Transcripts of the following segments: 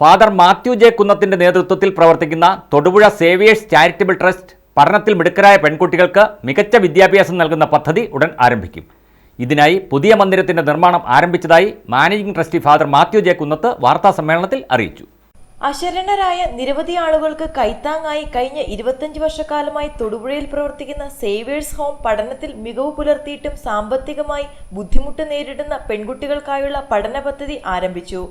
Father Mathew J കുന്നത്തിന്റെ നേതൃത്വത്തിൽ പ്രവർത്തിക്കുന്ന Thodupuzha Xavier's charitable trust പഠനത്തിൽ മിടുക്കരായ പെൺകുട്ടികൾക്ക് മികച്ച വിദ്യാഭ്യാസം നൽകുന്ന പദ്ധതി ഉടൻ ആരംഭിക്കും. ഇതിനായി പുതിയ മന്ദിരത്തിന്റെ നിർമ്മാണം ആരംഭിച്ചതായി managing trustee father Mathew J Kunnath വാർത്താ സമ്മേളനത്തിൽ അറിയിച്ചു. അശരണരായ നിരവധി ആളുകൾക്ക് കൈത്താങ്ങായി കഴിഞ്ഞ ഇരുപത്തഞ്ച് വർഷക്കാലമായി തൊടുപുഴയിൽ പ്രവർത്തിക്കുന്ന സേവേഴ്സ് ഹോം പഠനത്തിൽ മികവ് പുലർത്തിയിട്ടും സാമ്പത്തികമായി ബുദ്ധിമുട്ട് നേരിടുന്ന പെൺകുട്ടികൾക്കായുള്ള പഠന പദ്ധതി ആരംഭിച്ചു.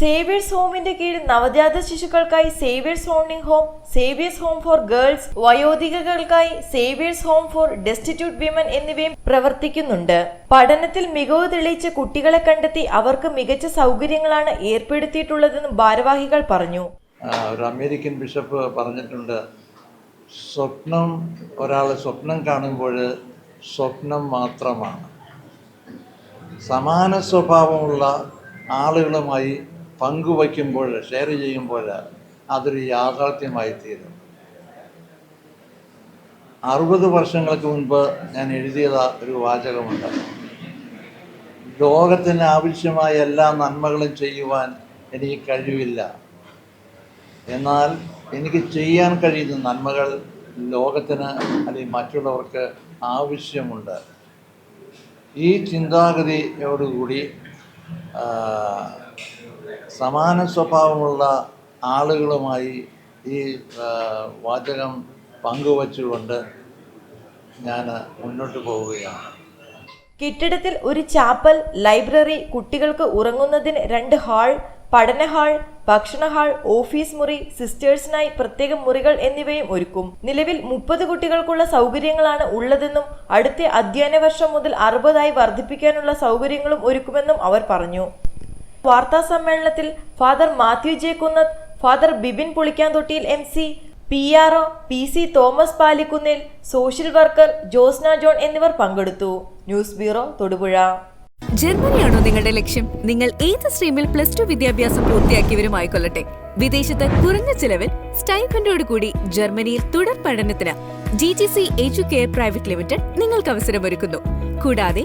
സേവേഴ്സ് ഹോമിന്റെ കീഴിൽ നവജാത ശിശുക്കൾക്കായി Xavier's honing home Xavier's home for girls വയോധികകൾക്കായി Xavier's home for destitute women എന്നിവയും പ്രവർത്തിക്കുന്നുണ്ട്. പഠനത്തിൽ മികവ് തെളിയിച്ച കുട്ടികളെ കണ്ടെത്തി അവർക്ക് മികച്ച സൗകര്യങ്ങളാണ് ഏർപ്പെടുത്തിയിട്ടുള്ളതെന്ന് ഭാരവാഹികൾ പറഞ്ഞു. ഒരു അമേരിക്കൻ ബിഷപ്പ് പറഞ്ഞിട്ടുണ്ട് സ്വപ്നം ഒരാൾ സ്വപ്നം കാണുമ്പോൾ സ്വപ്നം മാത്രമാണ്. സമാന സ്വഭാവമുള്ള ആളുകളുമായി പങ്കുവയ്ക്കുമ്പോൾ ഷെയർ ചെയ്യുമ്പോൾ അതൊരു യാഥാർത്ഥ്യമായി തീരും. അറുപത് വർഷങ്ങൾക്ക് മുൻപ് ഞാൻ എഴുതിയത് ഒരു വാചകമുണ്ട്. ലോകത്തിന് ആവശ്യമായ എല്ലാ നന്മകളും ചെയ്യുവാൻ എനിക്ക് കഴിവില്ല. എന്നാൽ എനിക്ക് ചെയ്യാൻ കഴിയുന്ന നന്മകൾ ലോകത്തിന് അല്ലെങ്കിൽ മറ്റുള്ളവർക്ക് ആവശ്യമുണ്ട്. ഈ ചിന്താഗതിയോടുകൂടി സമാന സ്വഭാവമുള്ള ആളുകളുമായി ഈ വാചകം പങ്കുവച്ചുകൊണ്ട് ഞാൻ മുന്നോട്ട് പോവുകയാണ്. കെട്ടിടത്തിൽ ഒരു ചാപ്പൽ ലൈബ്രറി കുട്ടികൾക്ക് ഉറങ്ങുന്നതിന് രണ്ട് ഹാൾ പഠന ഹാൾ ഭക്ഷണ ഹാൾ ഓഫീസ് മുറി സിസ്റ്റേഴ്സിനായി പ്രത്യേക മുറികൾ എന്നിവയും ഒരുക്കും. നിലവിൽ മുപ്പത് കുട്ടികൾക്കുള്ള സൗകര്യങ്ങളാണ് ഉള്ളതെന്നും അടുത്ത അധ്യയന വർഷം മുതൽ അറുപതായി വർദ്ധിപ്പിക്കാനുള്ള സൗകര്യങ്ങളും ഒരുക്കുമെന്നും അവർ പറഞ്ഞു. വാർത്താ സമ്മേളനത്തിൽ father Mathew J Kunnath father Bibin Pulikkanthottiyil M C P R O P C Thomas Palikkunnil social worker Josna John എന്നിവർ പങ്കെടുത്തു. News bureau Thodupuzha. ജർമ്മനിയാണോ നിങ്ങളുടെ ലക്ഷ്യം? നിങ്ങൾ ഏത് സ്ട്രീമിൽ പ്ലസ് ടു വിദ്യാഭ്യാസം പൂർത്തിയാക്കിയവരുമായിക്കൊള്ളട്ടെ വിദേശത്ത് കുറഞ്ഞ ചിലവിൽ സ്റ്റൈഫൻഡോട് കൂടി ജർമ്മനിയിൽ തുടർ പഠനത്തിന്. G T C educare private limited നിങ്ങൾക്ക് അവസരമൊരുക്കുന്നു. കൂടാതെ